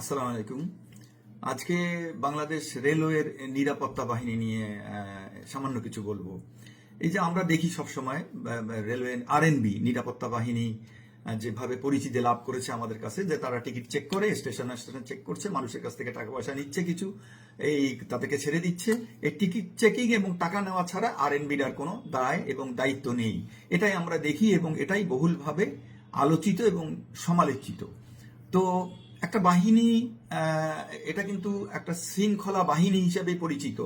আসসালামু আলাইকুম। আজকে বাংলাদেশ রেলওয়ের নিরাপত্তা বাহিনী নিয়ে সামান্য কিছু বলব। এই যে আমরা দেখি সবসময় রেলওয়ে আরএনবি নিরাপত্তা বাহিনী যেভাবে পরিচিতি লাভ করেছে আমাদের কাছে, যে তারা টিকিট চেক করে, স্টেশন স্টেশন চেক করছে, মানুষের কাছ থেকে টাকা পয়সা নিচ্ছে কিছু, এই তাদেরকে ছেড়ে দিচ্ছে। এই টিকিট চেকিং এবং টাকা নেওয়া ছাড়া আরএনবির আর কোনো দায় এবং দায়িত্ব নেই। এটাই আমরা দেখি এবং এটাই বহুলভাবে আলোচিত এবং সমালোচিত। তো একটা বাহিনী এটা কিন্তু একটা শৃঙ্খলা বাহিনী হিসেবে পরিচিত,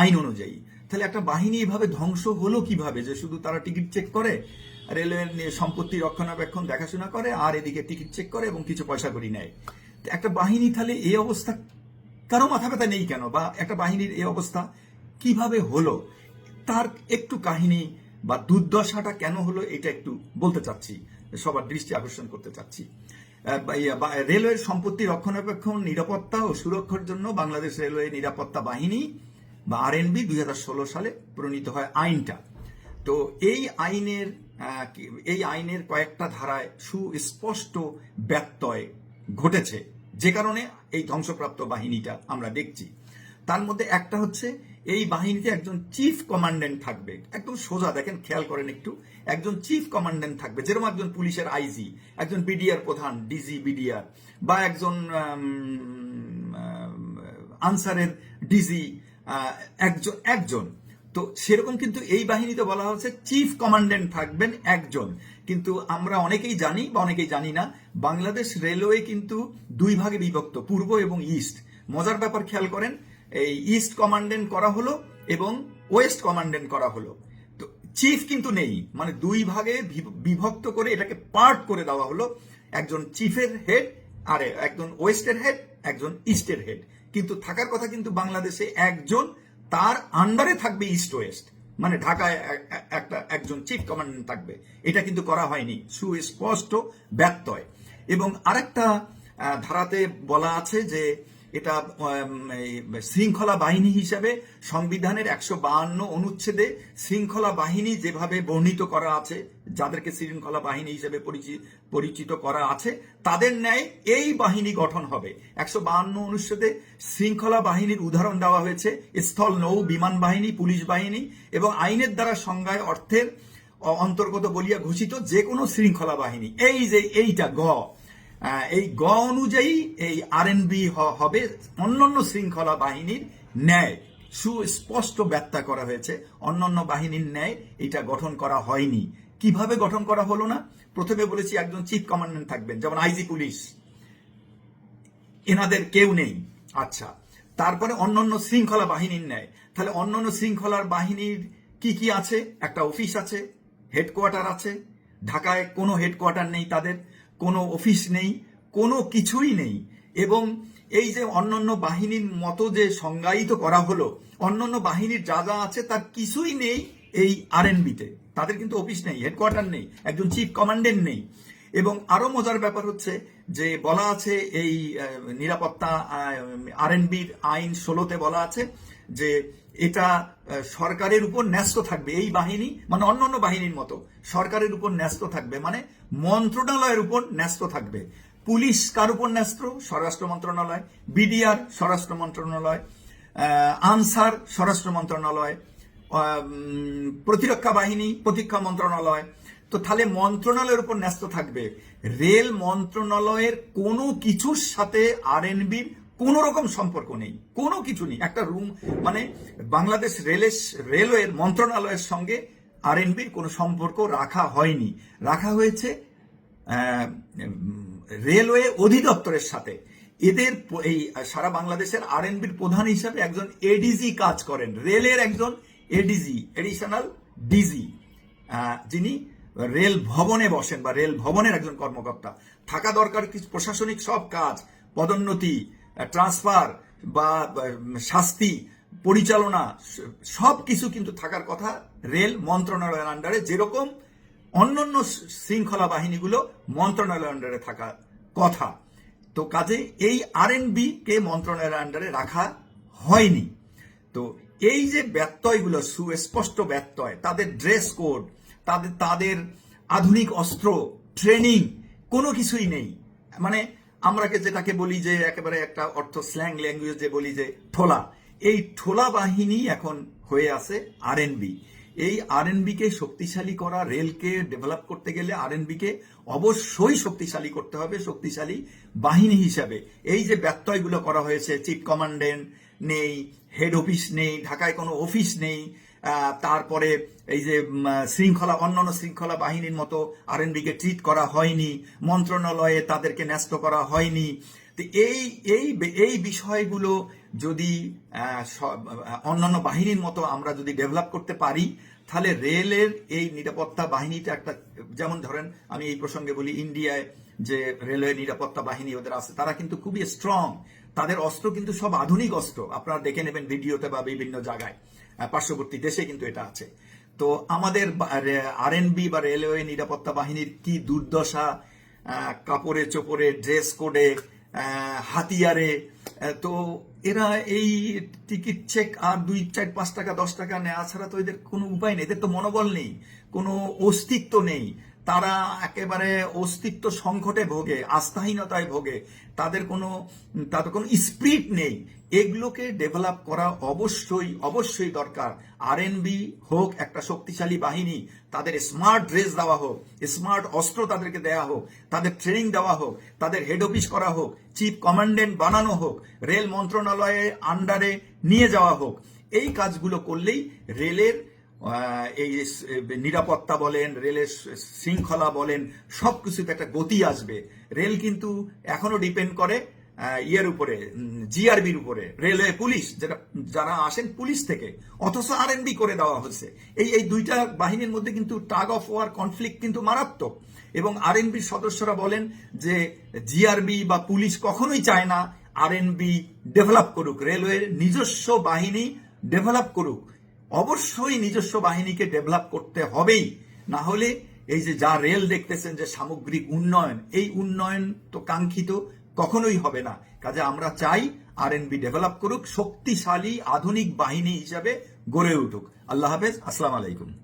আইন অনুযায়ী। তাহলে একটা বাহিনী এভাবে ধ্বংস হলো কীভাবে? যে শুধু তারা টিকিট চেক করে, রেলওয়ের সম্পত্তি রক্ষণাবেক্ষণ, দেখাশোনা করে, আর এদিকে টিকিট চেক করে এবং কিছু পয়সা করি নেয়। একটা বাহিনী তাহলে এই অবস্থা কারও মাথা ব্যথা নেই কেন? বা একটা বাহিনীর এই অবস্থা কীভাবে হলো? তার একটু কাহিনী বা দুর্দশাটা কেন হলো, এটা একটু বলতে চাচ্ছি, সবার দৃষ্টি আকর্ষণ করতে চাচ্ছি। রেলওয়ের সম্পত্তি রক্ষণাবেক্ষণ, নিরাপত্তা ও সুরক্ষার জন্য বাংলাদেশ রেলওয়ে নিরাপত্তা বাহিনী বা আরএনবি দুই সালে প্রণীত হয় আইনটা। তো এই আইনের এই আইনের কয়েকটা ধারায় সুস্পষ্ট ব্যত্যয় ঘটেছে, যে কারণে এই ধ্বংসপ্রাপ্ত বাহিনীটা আমরা দেখছি। তার মধ্যে একটা হচ্ছে এই বাহিনীতে একজন চিফ কমান্ডেন্ট থাকবে। একদম সোজা, দেখেন, খেয়াল করেন একটু। একজন চিফ কমান্ডেন্ট থাকবে, যেরকম একজন পুলিশের আইজি একজন বিডিআর প্রধান ডিজি বিডিআর বা একজন আনসারের ডিজি একজন একজন। তো সেরকম কিন্তু এই বাহিনীতে বলা হচ্ছে চিফ কমান্ডেন্ট থাকবেন একজন। কিন্তু আমরা অনেকেই জানি বা অনেকেই জানি না, বাংলাদেশ রেলওয়ে কিন্তু দুই ভাগে বিভক্ত, পূর্ব এবং ইস্ট মজার ব্যাপার খেয়াল করেন এই ইস্ট কমান্ডেন্ট করা হলো এবং ওয়েস্ট কমান্ডেন্ট করা হলো। তো চিফ কিন্তু নেই মানে দুই ভাগে বিভ- বিভক্ত করে এটাকে পার্ট করে দেওয়া হলো। একজন চিফের হেড আর একজন ওয়েস্টের হেড একজন ইস্টের হেড কিন্তু থাকার কথা কিন্তু বাংলাদেশে একজন, তার আন্ডারে থাকবে ইস্ট ওয়েস্ট মানে ঢাকায় একটা, একজন চিফ কমান্ডেন্ট থাকবে। এটা কিন্তু করা হয়নি, সুস্পষ্ট ব্যত্যয়। এবং আরেকটা ধারাতে বলা আছে যে এটা শৃঙ্খলা বাহিনী হিসাবে সংবিধানের একশো বাহান্ন অনুচ্ছেদে শৃঙ্খলা বাহিনী যেভাবে বর্ণিত করা আছে, যাদেরকে শৃঙ্খলা বাহিনী হিসেবে পরিচি- পরিচিত করা আছে, তাদের ন্যায় এই বাহিনী গঠন হবে। একশো বাহান্ন অনুচ্ছেদে শৃঙ্খলা বাহিনীর উদাহরণ দেওয়া হয়েছে, স্থল নৌ, বিমান বাহিনী, পুলিশ বাহিনী এবং আইনের দ্বারা সংজ্ঞায় অর্থের অন্তর্গত বলিয়া ঘোষিত যে কোনো শৃঙ্খলা বাহিনী। এই যে এইটা গ এই গ অনুযায়ী এই আরএনবি হবে অন্যান্য শৃঙ্খলা বাহিনীর ন্যায়। সুস্পষ্ট ব্যাখ্যা করা হয়েছে, অন্যান্য বাহিনীর ন্যায় এটা গঠন করা হয়নি। কীভাবে গঠন করা হলো না? প্রথমে বলেছি একজন চিফ কমান্ডেন্ট থাকবেন, যেমন আইজি পুলিশ এনাদের কেউ নেই। আচ্ছা তারপরে অন্যান্য শৃঙ্খলা বাহিনীর ন্যায়। তাহলে অন্যান্য শৃঙ্খলার বাহিনীর কি কি আছে? একটা অফিস আছে, হেডকোয়ার্টার আছে। ঢাকায় কোনো হেডকোয়ার্টার নেই তাদের। কোনো অফিস নেই, কোনো কিছুই নেই। এবং এই যে অন্যান্য বাহিনীর মতো যে সংজ্ঞায়িত করা হলো, অন্যান্য বাহিনীর যা যা আছে তার কিছুই নেই এই আর আরএনবিতে। তাদের কিন্তু অফিস নেই, হেডকোয়ার্টার নেই, একজন চিফ কমান্ডেন্ট নেই। এবং আরও মজার ব্যাপার হচ্ছে যে বলা আছে এই নিরাপত্তা আরএনবির আইন ষোলোতে বলা আছে যে এটা সরকারের উপর ন্যস্ত থাকবে। এই বাহিনী মানে অন্য অন্য বাহিনীর মতো, সরকারের উপর ন্যস্ত থাকবে মানে মন্ত্রণালয়ের উপর ন্যস্ত থাকবে। পুলিশ কার উপর ন্যস্ত? স্বরাষ্ট্র মন্ত্রণালয়, বিডিআর, স্বরাষ্ট্র মন্ত্রণালয় আনসার, স্বরাষ্ট্র মন্ত্রণালয় প্রতিরক্ষা বাহিনী, প্রতিরক্ষা মন্ত্রণালয়। তো তাহলে মন্ত্রণালয়ের উপর ন্যস্ত থাকবে। রেল মন্ত্রণালয়ের কোনো কিছুর সাথে আর কোনো রকম সম্পর্ক নেই, কোনো কিছু নেই। একটা রুম মানে বাংলাদেশ রেলের রেলওয়ের মন্ত্রণালয়ের সঙ্গে আরএনবির কোনো সম্পর্ক রাখা হয়নি। রাখা হয়েছে রেলওয়ে অধিদপ্তরের সাথে। এদের এই সারা বাংলাদেশের আর আরএনবির প্রধান হিসাবে একজন এডিজি কাজ করেন। রেলের একজন এডিজি এডিশনাল ডিজি যিনি রেল ভবনে বসেন বা রেল ভবনের একজন কর্মকর্তা। থাকা দরকার কিছু প্রশাসনিক সব কাজ, পদোন্নতি ট্রান্সফার বা শাস্তি, পরিচালনা, সব কিছু কিন্তু থাকার কথা রেল মন্ত্রণালয়ের আন্ডারে যেরকম অন্যান্য শৃঙ্খলা বাহিনীগুলো মন্ত্রণালয়ের আন্ডারে থাকা কথা। তো কাজে এই আরএনবি কে মন্ত্রণালয়ের আন্ডারে রাখা হয়নি। তো এই যে ব্যত্যয়গুলো, সুস্পষ্ট ব্যত্যয়, তাদের ড্রেস কোড তাদের তাদের আধুনিক অস্ত্র ট্রেনিং কোনো কিছুই নেই। মানে আমরাকে যেটাকে বলি যে একেবারে একটা অর্থ স্ল্যাং ল্যাঙ্গুয়েজে বলি যে ঠোলা, এই ঠোলা বাহিনী এখন হয়ে আছে আরএনবি এই আরএনবি কে শক্তিশালী করা, রেলকে ডেভেলপ করতে গেলে আরএনবি কে অবশ্যই শক্তিশালী করতে হবে, শক্তিশালী বাহিনী হিসাবে। এই যে ব্যত্যয়গুলো করা হয়েছে চিফ কমান্ডেন্ট নেই হেড অফিস নেই, ঢাকায় কোনো অফিস নেই তারপরে এই যে শৃঙ্খলা, অন্যান্য শৃঙ্খলা বাহিনীর মতো আরএনবি কে ট্রিট করা হয়নি, মন্ত্রণালয়ে তাদেরকে ন্যস্ত করা হয়নি। তো এই এই এই বিষয়গুলো যদি অন্যান্য বাহিনীর মতো আমরা যদি ডেভেলপ করতে পারি, তাহলে রেলের এই নিরাপত্তা বাহিনীটা একটা, যেমন ধরেন আমি এই প্রসঙ্গে বলি, ইন্ডিয়ায় যে রেলওয়ে নিরাপত্তা বাহিনী ওদের আছে, তারা কিন্তু খুবই স্ট্রং তাদের অস্ত্র কিন্তু সব আধুনিক অস্ত্র। আপনারা দেখে নেবেন ভিডিওতে বা বিভিন্ন জায়গায়। পার্শ্ববর্তী দেশে কিন্তু এটা আছে। তো আমাদের আর বি বা রেলওয়ে নিরাপত্তা বাহিনীর কি দুর্দশা কাপড়ে, চোপড়ে, ড্রেস কোডে হাতিয়ারে তো এরা এই টিকিট চেক আর দুই, চার, পাঁচ টাকা, দশ টাকা নেওয়া ছাড়া তো এদের কোনো উপায় নেই। এদের তো মনোবল নেই, কোনো অস্তিত্ব নেই। তারা একেবারে অস্তিত্ব সংকটে ভোগে, আস্থাহীনতায় ভোগে, তাদের কোনো তাদের কোনো স্পিরিট নেই। এগুলোকে ডেভেলপ করা অবশ্যই অবশ্যই দরকার। আরএনবি হোক, একটা শক্তিশালী বাহিনী, তাদের স্মার্ট ড্রেস দেওয়া হোক স্মার্ট অস্ত্র তাদেরকে দেওয়া হোক, তাদের ট্রেনিং দেওয়া হোক, তাদের হেড অফিস করা হোক চিফ কমান্ডেন্ট বানানো হোক রেল মন্ত্রণালয়ে আন্ডারে নিয়ে যাওয়া হোক, এই কাজগুলো করলেই রেলের এই নিরাপত্তা বলেন, রেলের শৃঙ্খলা বলেন সব কিছুতে একটা গতি আসবে। রেল কিন্তু এখনও ডিপেন্ড করে ইয়ের উপরে জিআরবির উপরে। রেলওয়ে পুলিশ, যেটা, যারা আসেন পুলিশ থেকে, অথচ আরএনবি করে দেওয়া হচ্ছে। এই এই দুইটা বাহিনীর মধ্যে কিন্তু টাগ অফ ওয়ার কনফ্লিক্ট কিন্তু মারাত্মক। এবং আরএনবির সদস্যরা বলেন যে, জিআরবি বা পুলিশ কখনোই চায় না আরএনবি ডেভেলপ করুক। রেলওয়ের নিজস্ব বাহিনী ডেভেলপ করুক। অবশ্যই নিজস্ব বাহিনীকে ডেভেলপ করতে হবেই। না হলে এই যে যা রেল দেখতেছেন যে সামগ্রিক উন্নয়ন, এই উন্নয়ন তো কাঙ্ক্ষিত, কখনোই হবে না। কাজে আমরা চাই আর এনবি ডেভেলপ করুক, শক্তিশালী, আধুনিক বাহিনী হিসাবে গড়ে উঠুক। আল্লাহ হাফেজ, আসসালাম আলাইকুম।